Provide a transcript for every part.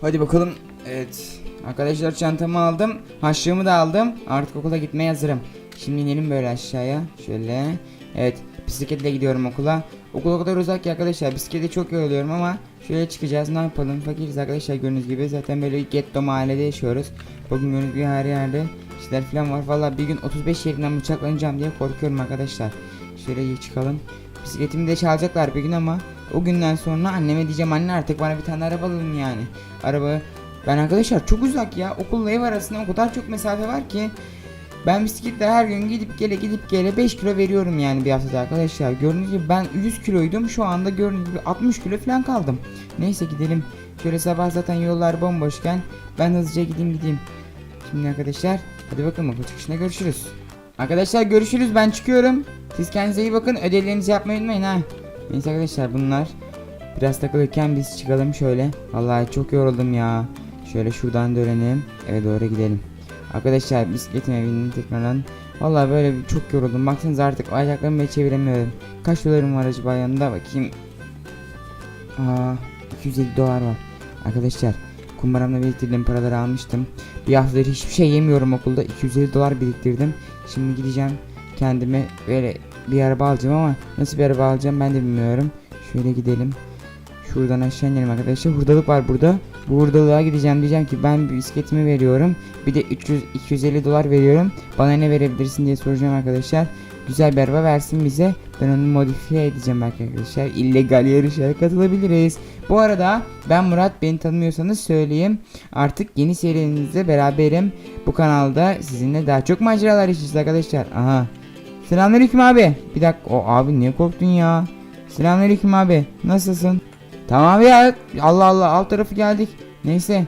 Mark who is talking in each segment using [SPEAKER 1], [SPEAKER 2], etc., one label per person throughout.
[SPEAKER 1] Hadi bakalım. Evet. Arkadaşlar çantamı aldım. Haşlığımı da aldım. Artık okula gitmeye hazırım. Şimdi inelim böyle aşağıya. Şöyle. Evet. Bisikletle gidiyorum okula. Okul o kadar uzak ki arkadaşlar. Bisiklete çok yoruluyorum ama şöyle çıkacağız. Ne yapalım? Fakiriz arkadaşlar gördüğünüz gibi. Zaten böyle getto mahallede yaşıyoruz. Bugün gördüğünüz gibi her yerde işler falan var. Valla bir gün 35 yerinden bıçaklanacağım diye korkuyorum arkadaşlar. Şöyle çıkalım. Bisikletimi de çalacaklar bir gün ama o günden sonra anneme diyeceğim anne artık bana bir tane araba alın yani. Araba ben arkadaşlar çok uzak ya okulla ev arasında o kadar çok mesafe var ki ben bisikletle her gün gidip gele gidip gele 5 kilo veriyorum yani bir haftada arkadaşlar. Gördüğünüz gibi ben 100 kiloydum şu anda gördüğünüz gibi 60 kilo falan kaldım. Neyse gidelim. Şöyle sabah zaten yollar bomboşken ben hızlıca gideyim gideyim. Şimdi arkadaşlar hadi bakalım okul çıkışında görüşürüz. Arkadaşlar görüşürüz ben çıkıyorum. Siz kendinize iyi bakın ödevlerinizi yapmayı unutmayın ha. Neyse arkadaşlar bunlar biraz takılırken biz çıkalım şöyle. Vallahi çok yoruldum ya. Şöyle şuradan dönelim eve doğru gidelim. Arkadaşlar bisikletime bindim tekrardan. Vallahi böyle çok yoruldum. Baksanıza artık ayaklarımı çeviremiyorum. Kaç dolarım var acaba yanında bakayım. Aa 250 dolar var. Arkadaşlar kumbaramda biriktirdiğim paraları almıştım. Bir haftadır hiçbir şey yemiyorum okulda. 250 dolar biriktirdim. Şimdi gideceğim kendime böyle bir araba alacağım ama nasıl bir araba alacağım ben de bilmiyorum. Şöyle gidelim. Şuradan aşağı inelim arkadaşlar. Hurdalık var burada. Bu hurdalığa gideceğim diyeceğim ki ben bisikletimi veriyorum. Bir de 300 250 dolar veriyorum. Bana ne verebilirsin diye soracağım arkadaşlar. Güzel bir araba versin bize. Ben onu modifiye edeceğim arkadaşlar. İllegal yarışlara katılabiliriz. Bu arada ben Murat beni tanımıyorsanız söyleyeyim. Artık yeni serimizde beraberim. Bu kanalda sizinle daha çok maceralar yaşayacağız arkadaşlar. Aha. Selamünaleyküm abi. Bir dakika. O abi niye korktun ya? Selamünaleyküm abi. Nasılsın? Tamam ya. Allah Allah alt tarafı geldik. Neyse.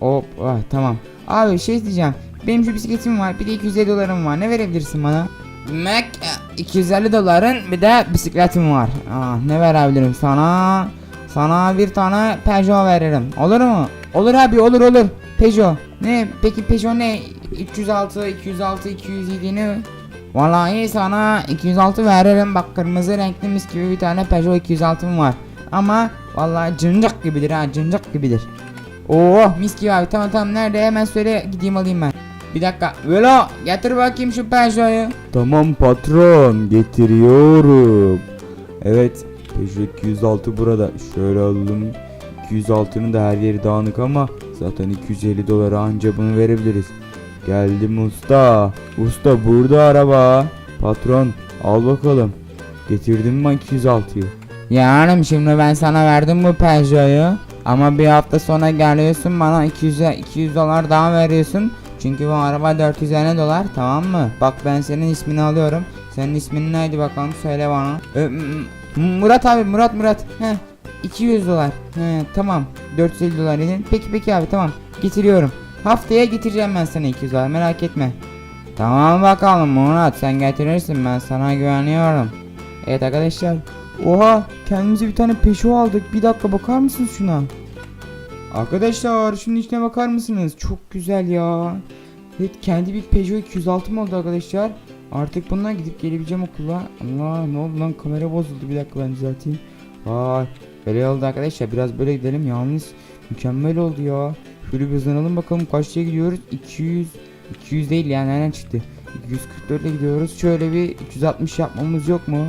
[SPEAKER 1] Hop ah, tamam. Abi şey diyeceğim. Benim şu bisikletim var. Bir de 250 dolarım var. Ne verebilirsin bana? E, 250 doların bir de bisikletim var. Ah, ne verebilirim sana? Sana bir tane Peugeot veririm. Olur mu? Olur abi olur olur. Peugeot. Ne? Peki Peugeot ne? 306, 206, 207 ne? Vallahi sana 206 veririm. Bak kırmızı renkli mis gibi bir tane Peugeot 206'm var. Ama vallahi cıncık gibidir ha cıncık gibidir. Oo mis gibi abi tamam tamam nerede hemen söyle gideyim alayım ben. Bir dakika. Velo getir bakayım şu Peugeot'u.
[SPEAKER 2] Tamam patron getiriyorum. Evet Peugeot 206 burada. Şöyle alalım. 206'nın da her yeri dağınık ama zaten 250 dolara anca bunu verebiliriz. Geldim usta. Usta burada araba. Patron al bakalım. Getirdim ben 206'yı.
[SPEAKER 1] Yani şimdi ben sana verdim bu Peugeot'u. Ama bir hafta sonra geliyorsun bana 200 200 dolar daha veriyorsun. Çünkü bu araba 450 dolar tamam mı? Bak ben senin ismini alıyorum. Senin ismin neydi bakalım söyle bana. M- Murat abi Murat Murat. He 200 dolar. He tamam 450 dolar dedin. Peki peki abi tamam getiriyorum. Haftaya getireceğim ben sana 200 dolar merak etme. Tamam bakalım Murat sen getirirsin ben sana güveniyorum. Evet arkadaşlar. Oha kendimize bir tane peşo aldık. Bir dakika bakar mısınız şuna? Arkadaşlar şunun içine bakar mısınız? Çok güzel ya. Evet kendi bir Peugeot 206 oldu arkadaşlar. Artık bununla gidip gelebileceğim okula. Allah ne oldu lan kamera bozuldu bir dakika ben düzelteyim. Vay böyle oldu arkadaşlar biraz böyle gidelim yalnız mükemmel oldu ya. Şöyle bir hızlanalım bakalım kaçta gidiyoruz 200 200 değil yani nereden çıktı 244 ile gidiyoruz şöyle bir 360 yapmamız yok mu?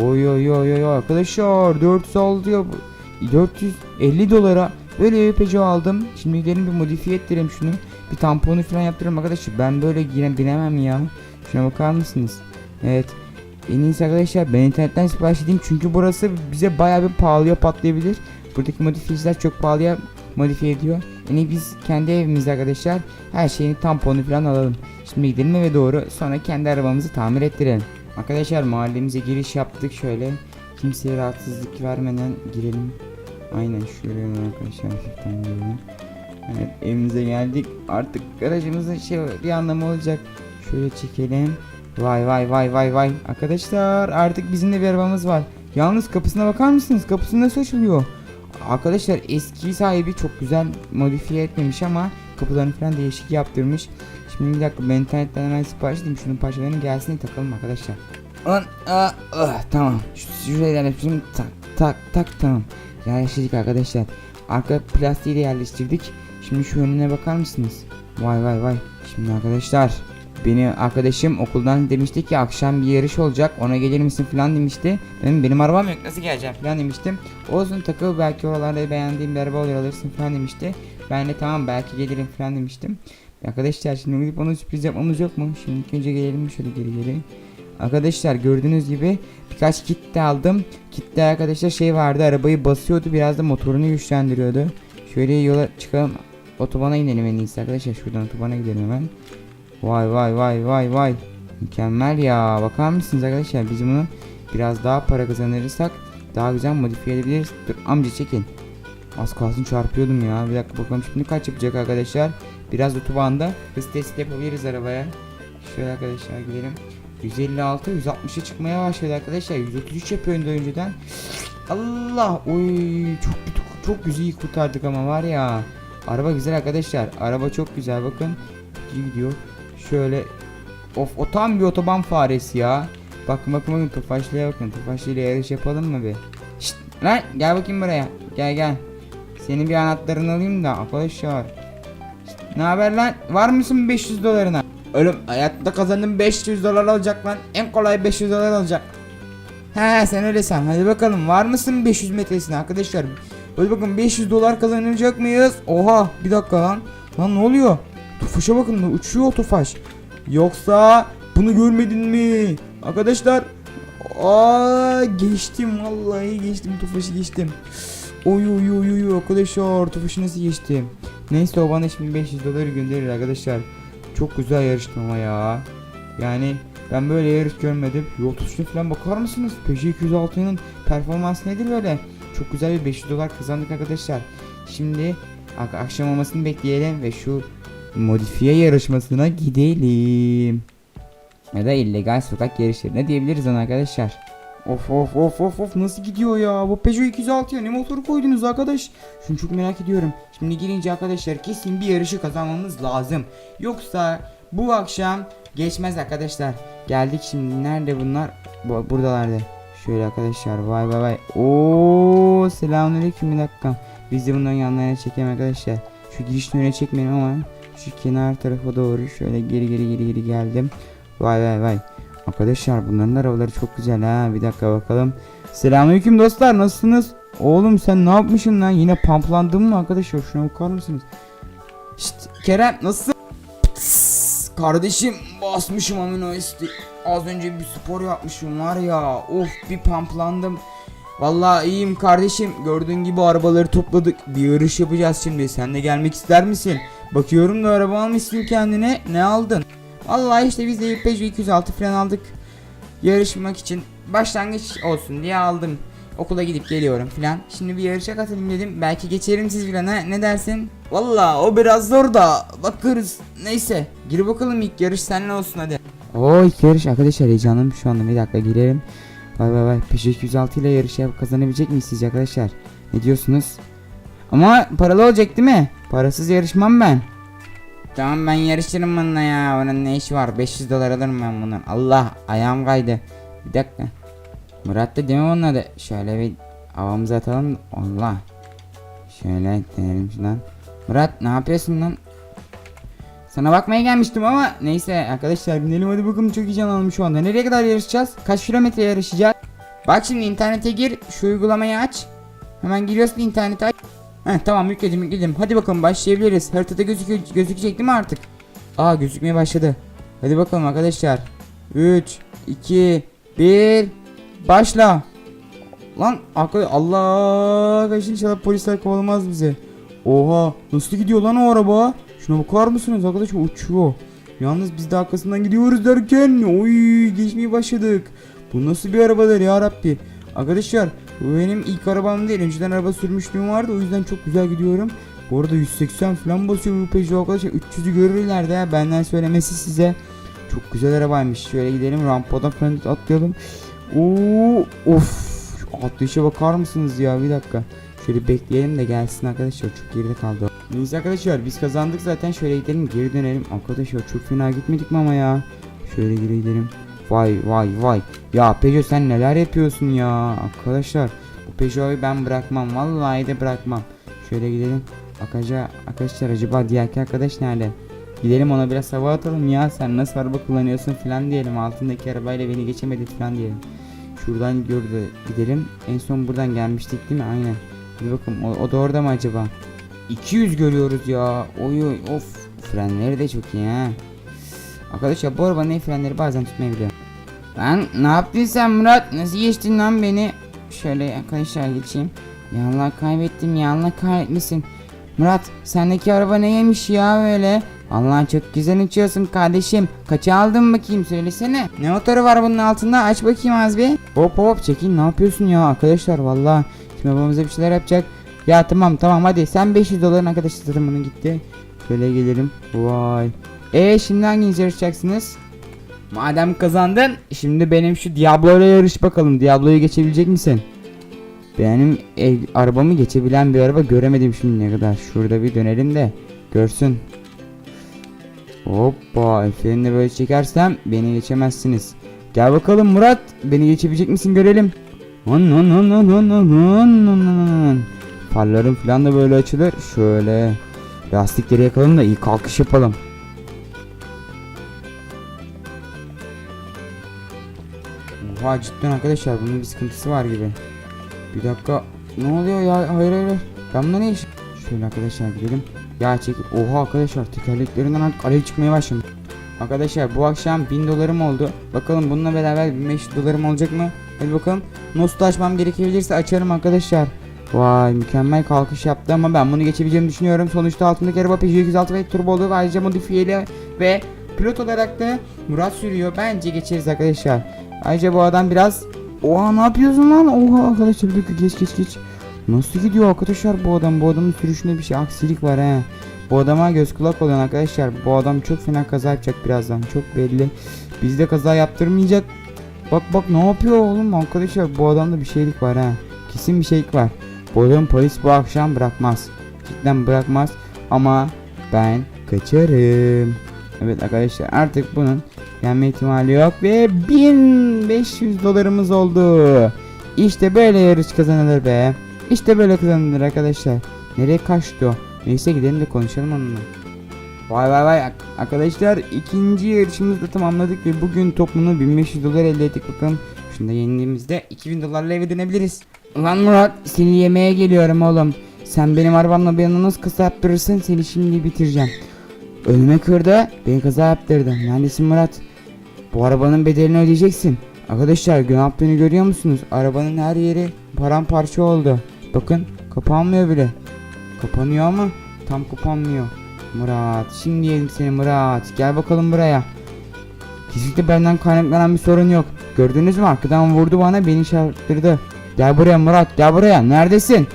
[SPEAKER 1] Oy oy oy oy arkadaşlar 406 ya bu- 450 dolara böyle Peugeot aldım. Şimdi gidelim bir modifiye ettirelim şunu. Bir tamponu falan yaptıralım arkadaşlar. Ben böyle yine binemem ya. Şuna bakar mısınız? Evet. En iyisi arkadaşlar ben internetten sipariş edeyim çünkü burası bize bayağı bir pahalıya patlayabilir. Buradaki modifiyeciler çok pahalıya modifiye ediyor. İyi biz kendi evimizde arkadaşlar her şeyini tamponu falan alalım. Şimdi gidelim eve doğru sonra kendi arabamızı tamir ettirelim. Arkadaşlar mahallemize giriş yaptık şöyle. Kimseye rahatsızlık vermeden girelim. Aynen şuraya arkadaşlar hafiften girelim. Evet evimize geldik. Artık garajımızın şey bir anlamı olacak. Şöyle çekelim. Vay vay vay vay vay. Arkadaşlar artık bizim de bir arabamız var. Yalnız kapısına bakar mısınız? Kapısı nasıl açılıyor? Arkadaşlar eski sahibi çok güzel modifiye etmemiş ama kapılarını falan değişik yaptırmış. Şimdi bir dakika ben internetten hemen sipariş edeyim şunun parçalarını gelsin de takalım arkadaşlar. Lan ah, ah, tamam. Şu şuraya hepsini tak tak tak tamam. Yerleştirdik arkadaşlar. Arka plastiği de yerleştirdik. Şimdi şu önüne bakar mısınız? Vay vay vay. Şimdi arkadaşlar benim arkadaşım okuldan demişti ki akşam bir yarış olacak ona gelir misin falan demişti. Benim, benim arabam yok nasıl geleceğim falan demiştim. Olsun takıl belki oralarda beğendiğim bir araba olur alırsın falan demişti. Ben de tamam belki gelirim falan demiştim. Arkadaşlar şimdi gidip ona sürpriz yapmamız yok mu? Şimdi önce gelelim şöyle geri geri. Arkadaşlar gördüğünüz gibi birkaç kit de aldım. Kitte arkadaşlar şey vardı arabayı basıyordu biraz da motorunu güçlendiriyordu. Şöyle yola çıkalım. Otobana inelim en iyisi arkadaşlar. Şuradan otobana gidelim hemen. Vay vay vay vay vay. Mükemmel ya. Bakar mısınız arkadaşlar biz bunu biraz daha para kazanırsak daha güzel modifiye edebiliriz. Dur amca çekin. Az kalsın çarpıyordum ya. Bir dakika bakalım şimdi kaç yapacak arkadaşlar. Biraz otobanda hız testi yapabiliriz arabaya. Şöyle arkadaşlar gidelim. 156 160'a çıkmaya başladı arkadaşlar. 133 yapıyor önceden. Allah oy çok çok, güzel kurtardık ama var ya. Araba güzel arkadaşlar. Araba çok güzel bakın. Gidiyor. Şöyle of o tam bir otoban faresi ya. Bakın bakın bakın Tofaşlı'ya bakın. Tofaşlı ile yarış yapalım mı bir? Şşt lan gel bakayım buraya. Gel gel. Senin bir anahtarını alayım da arkadaşlar. Ne haber lan? Var mısın 500 dolarına? Oğlum hayatta kazandım 500 dolar olacak lan. En kolay 500 dolar olacak. He sen öyle san. Hadi bakalım var mısın 500 metresine arkadaşlar? Hadi bakın 500 dolar kazanacak mıyız? Oha bir dakika lan. Lan ne oluyor? Tufuşa bakın da uçuyor tufaş. Yoksa bunu görmedin mi? Arkadaşlar Aa geçtim vallahi geçtim tufaşı geçtim. Oy oy oy oy arkadaşlar tufaşı nasıl geçtim? Neyse o bana şimdi 500 doları gönderir arkadaşlar. Çok güzel yarıştım ya. Yani ben böyle yarış görmedim. Yol tutuşuna falan bakar mısınız? Peugeot 206'nın performansı nedir böyle? Çok güzel bir 500 dolar kazandık arkadaşlar. Şimdi ak- akşam olmasını bekleyelim ve şu modifiye yarışmasına gidelim. Ya da illegal sokak yarışlarına diyebiliriz ona arkadaşlar. Of of of of of nasıl gidiyor ya? Bu Peugeot 206'ya ne motoru koydunuz arkadaş? Şunu çok merak ediyorum. Şimdi girince arkadaşlar kesin bir yarışı kazanmamız lazım. Yoksa bu akşam geçmez arkadaşlar. Geldik şimdi. Nerede bunlar? Bu, buradalardı. Şöyle arkadaşlar. Vay vay vay. Oo selamünaleyküm bir dakika. Biz de bunların yanlarına çekelim arkadaşlar. Şu girişin önüne çekmeyelim ama şu kenar tarafa doğru şöyle geri geri geri geri geldim. Vay vay vay. Arkadaşlar bunların arabaları çok güzel ha. Bir dakika bakalım. Selamünaleyküm dostlar nasılsınız? Oğlum sen ne yapmışsın lan? Yine pamplandın mı arkadaşlar? Şuna bakar mısınız? Şşt Kerem nasılsın? Pıs, Kardeşim basmışım amino isti. Az önce bir spor yapmışım var ya. Of bir pamplandım. Vallahi iyiyim kardeşim. Gördüğün gibi arabaları topladık. Bir yarış yapacağız şimdi. Sen de gelmek ister misin? Bakıyorum da araba almışsın kendine. Ne aldın? Vallahi işte biz de Peugeot 206 falan aldık. Yarışmak için başlangıç olsun diye aldım. Okula gidip geliyorum filan. Şimdi bir yarışa katılayım dedim. Belki geçerim siz filan ha. Ne dersin? Vallahi o biraz zor da bakarız. Neyse. Gir bakalım ilk yarış seninle olsun hadi. Oo ilk yarış arkadaşlar heyecanlıyım şu anda. Bir dakika girelim. Vay vay vay. Peugeot 206 ile yarış yap kazanabilecek miyiz siz arkadaşlar? Ne diyorsunuz? Ama paralı olacak değil mi? Parasız yarışmam ben. Tamam ben yarışırım bununla ya. Onun ne işi var? 500 dolar alırım ben bundan. Allah ayağım kaydı. Bir dakika. Murat da değil mi onun adı? Şöyle bir havamıza atalım. Allah. Şöyle deneyelim şuradan. Murat ne yapıyorsun lan? Sana bakmaya gelmiştim ama neyse arkadaşlar binelim hadi bakalım çok heyecanlandım şu anda. Nereye kadar yarışacağız? Kaç kilometre yarışacağız? Bak şimdi internete gir şu uygulamayı aç. Hemen giriyorsun internete aç. Heh, tamam yükledim yükledim. Hadi bakalım başlayabiliriz. Haritada gözüküyor, gözükecek değil mi artık? Aa gözükmeye başladı. Hadi bakalım arkadaşlar. 3, 2, 1, başla. Lan arkadaş Allah arkadaşlar inşallah polisler kovalamaz bizi. Oha nasıl gidiyor lan o araba? Şuna bakar mısınız arkadaşlar uçuyor. Yalnız biz de arkasından gidiyoruz derken oy geçmeye başladık. Bu nasıl bir arabadır ya Rabbi. Arkadaşlar bu benim ilk arabam değil. Önceden araba sürmüşlüğüm vardı. O yüzden çok güzel gidiyorum. Bu arada 180 falan basıyor bu Peugeot arkadaşlar. 300'ü görür ileride ya. Benden söylemesi size. Çok güzel arabaymış. Şöyle gidelim. Rampadan falan atlayalım. Oo, of. Atlayışa bakar mısınız ya? Bir dakika. Şöyle bekleyelim de gelsin arkadaşlar. Çok geride kaldı. Neyse arkadaşlar biz kazandık zaten. Şöyle gidelim geri dönelim. Arkadaşlar çok fena gitmedik mi ama ya? Şöyle geri gidelim. Vay vay vay. Ya Peugeot sen neler yapıyorsun ya? Arkadaşlar bu Peugeot'u ben bırakmam. Vallahi de bırakmam. Şöyle gidelim. Akaca, arkadaşlar acaba diğerki arkadaş nerede? Gidelim ona biraz hava atalım ya. Sen nasıl araba kullanıyorsun falan diyelim. Altındaki arabayla beni geçemedi falan diyelim. Şuradan gördü gidelim. En son buradan gelmiştik değil mi? Aynen. Bir bakalım o, o da orada mı acaba? 200 görüyoruz ya. Oy oy of. Frenleri de çok iyi ha. Arkadaşlar bu arabanın el frenleri bazen tutmayabiliyor. Lan ne yaptın sen Murat? Nasıl geçtin lan beni? Şöyle arkadaşlar geçeyim. Ya Allah kaybettim ya Allah kahretmesin. Murat sendeki araba ne yemiş ya böyle? Allah çok güzel uçuyorsun kardeşim. Kaça aldın bakayım söylesene. Ne motoru var bunun altında aç bakayım az bir. Hop hop çekil ne yapıyorsun ya arkadaşlar valla. Şimdi babamıza bir şeyler yapacak. Ya tamam tamam hadi sen 500 doların arkadaşlar zaten bunun gitti. Şöyle gelelim. Vay. E şimdi hanginiz yarışacaksınız? Madem kazandın şimdi benim şu Diablo ile yarış bakalım. Diablo'yu geçebilecek misin? Benim ev, arabamı geçebilen bir araba göremedim şimdiye kadar. Şurada bir dönelim de görsün. Hoppa Efe'nin de böyle çekersem beni geçemezsiniz. Gel bakalım Murat beni geçebilecek misin görelim. Farlarım falan da böyle açılır. Şöyle lastikleri yakalım da iyi kalkış yapalım. Oha cidden arkadaşlar bunun bir sıkıntısı var gibi. Bir dakika. Ne oluyor ya? Hayır hayır. Ben bunda ne iş? Şöyle arkadaşlar gidelim. Ya çek. Oha arkadaşlar tekerleklerinden artık alev çıkmaya başladı. Arkadaşlar bu akşam 1000 dolarım oldu. Bakalım bununla beraber 1500 dolarım olacak mı? Hadi bakalım. Nostu açmam gerekebilirse açarım arkadaşlar. Vay mükemmel kalkış yaptı ama ben bunu geçebileceğimi düşünüyorum. Sonuçta altındaki araba Peugeot 206 ve turbolu ve ayrıca modifiyeli ve pilot olarak da Murat sürüyor. Bence geçeriz arkadaşlar. Ayrıca bu adam biraz Oha ne yapıyorsun lan? Oha arkadaşlar bir dakika geç geç geç. Nasıl gidiyor arkadaşlar bu adam? Bu adamın sürüşünde bir şey aksilik var he. Bu adama göz kulak olun arkadaşlar. Bu adam çok fena kaza yapacak birazdan. Çok belli. Bizde kaza yaptırmayacak. Bak bak ne yapıyor oğlum arkadaşlar. Bu adamda bir şeylik var ha. Kesin bir şeylik var. Bu adamı polis bu akşam bırakmaz. Cidden bırakmaz. Ama ben kaçarım. Evet arkadaşlar artık bunun Yenme ihtimali yok ve 1500 dolarımız oldu. İşte böyle yarış kazanılır be. İşte böyle kazanılır arkadaşlar. Nereye kaçtı o? Neyse gidelim de konuşalım onunla. Vay vay vay arkadaşlar ikinci yarışımızı da tamamladık ve bugün toplamda 1500 dolar elde ettik bakalım. Şunu da yenildiğimizde 2000 dolarla eve dönebiliriz. Ulan Murat seni yemeğe geliyorum oğlum. Sen benim arabamla beni nasıl kısa yaptırırsın seni şimdi bitireceğim. Önüme kırdı beni kaza yaptırdı. Neredesin Murat? Bu arabanın bedelini ödeyeceksin. Arkadaşlar ne yaptığını görüyor musunuz? Arabanın her yeri paramparça oldu. Bakın kapanmıyor bile. Kapanıyor ama tam kapanmıyor. Murat şimdi yedim seni Murat. Gel bakalım buraya. Kesinlikle benden kaynaklanan bir sorun yok. Gördünüz mü arkadan vurdu bana beni çarptırdı. Gel buraya Murat gel buraya. Neredesin?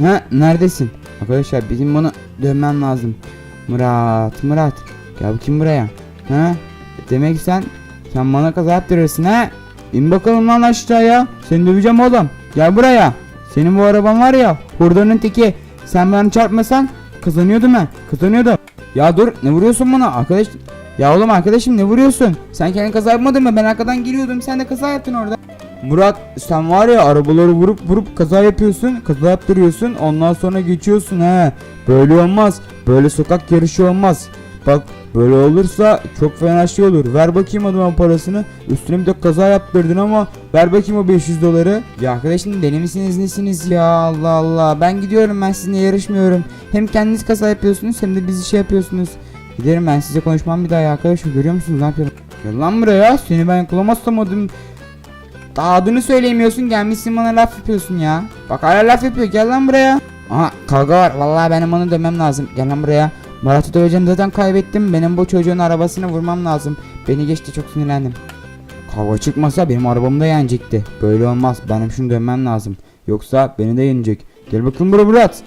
[SPEAKER 1] Ha neredesin? Arkadaşlar bizim bunu dönmem lazım. Murat Murat gel bakayım buraya. Ha demek sen sen bana kaza yaptırırsın ha? İn bakalım lan aşağıya. Seni döveceğim oğlum. Gel buraya. Senin bu araban var ya hurdanın teki. Sen bana çarpmasan kazanıyordum ben. Kazanıyordum. Ya dur ne vuruyorsun bana arkadaş? Ya oğlum arkadaşım ne vuruyorsun? Sen kendin kaza yapmadın mı? Ben arkadan geliyordum. Sen de kaza yaptın orada. Murat sen var ya arabaları vurup vurup kaza yapıyorsun. Kaza yaptırıyorsun. Ondan sonra geçiyorsun he. Böyle olmaz. Böyle sokak yarışı olmaz. Bak böyle olursa çok fena şey olur. Ver bakayım adamın parasını. Üstüne bir de kaza yaptırdın ama ver bakayım o 500 doları. Ya arkadaşım deli misiniz nesiniz ya Allah Allah. Ben gidiyorum ben sizinle yarışmıyorum. Hem kendiniz kaza yapıyorsunuz hem de bizi şey yapıyorsunuz. Giderim ben size konuşmam bir daha ya arkadaşım görüyor musunuz ne yapıyorum? Gel lan buraya seni ben kullanmazsam adım daha adını söyleyemiyorsun gelmişsin bana laf yapıyorsun ya. Bak hala laf yapıyor gel lan buraya. Aha kavga var vallahi benim onu dönmem lazım. Gel lan buraya. Murat'ı döveceğim zaten kaybettim. Benim bu çocuğun arabasını vurmam lazım. Beni geçti çok sinirlendim. Kavga çıkmasa benim arabamı da yenecekti. Böyle olmaz. Benim şunu dönmem lazım. Yoksa beni de yenecek. Gel bakalım buraya Murat.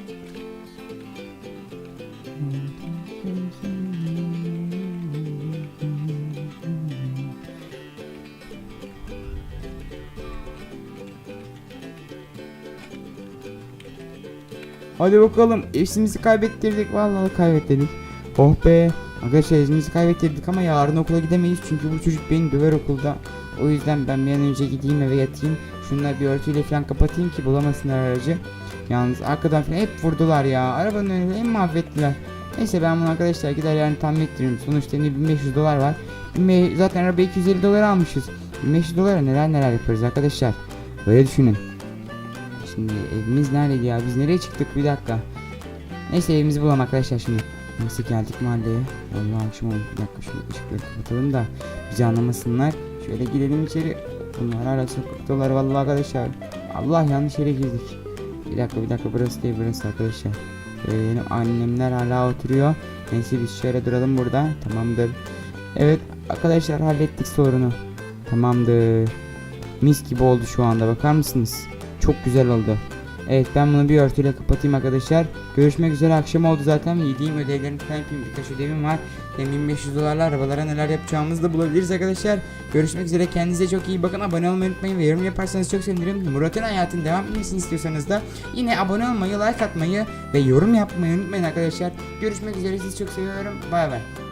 [SPEAKER 1] Hadi bakalım. Hepsimizi kaybettirdik. Vallahi kaybettirdik. Oh be. Arkadaşlar hepsimizi kaybettirdik ama yarın okula gidemeyiz. Çünkü bu çocuk beni döver okulda. O yüzden ben bir an önce gideyim eve yatayım. Şunları bir örtüyle falan kapatayım ki bulamasınlar aracı. Yalnız arkadan falan hep vurdular ya. Arabanın önünü en mahvettiler. Neyse ben bunu arkadaşlar gider yani tamir ettiririm. Sonuçta elimde 1500 dolar var. 1500 Zaten araba 250 dolar almışız. 1500 dolara neler neler yaparız arkadaşlar. Böyle düşünün. Şimdi evimiz neredeydi ya? Biz nereye çıktık? Bir dakika. Neyse evimizi bulalım arkadaşlar şimdi. Nasıl geldik mahalleye? Allah akşam oldu. Bir dakika şöyle ışıkları kapatalım da bizi anlamasınlar. Şöyle girelim içeri. Bunlar hala sokaktalar vallahi arkadaşlar. Allah yanlış yere girdik. Bir dakika bir dakika burası değil burası arkadaşlar. Şöyle benim annemler hala oturuyor. Neyse biz şöyle duralım burada. Tamamdır. Evet arkadaşlar hallettik sorunu. Tamamdır. Mis gibi oldu şu anda bakar mısınız? Çok güzel oldu. Evet ben bunu bir örtüyle kapatayım arkadaşlar. Görüşmek üzere akşam oldu zaten. Yediğim ödevlerini falan yapayım. Birkaç ödevim var. Hem 1500 dolarla arabalara neler yapacağımızı da bulabiliriz arkadaşlar. Görüşmek üzere kendinize çok iyi bakın. Abone olmayı unutmayın ve yorum yaparsanız çok sevinirim. Murat'ın hayatın devam etmesini istiyorsanız da yine abone olmayı, like atmayı ve yorum yapmayı unutmayın arkadaşlar. Görüşmek üzere sizi çok seviyorum. Bay bay.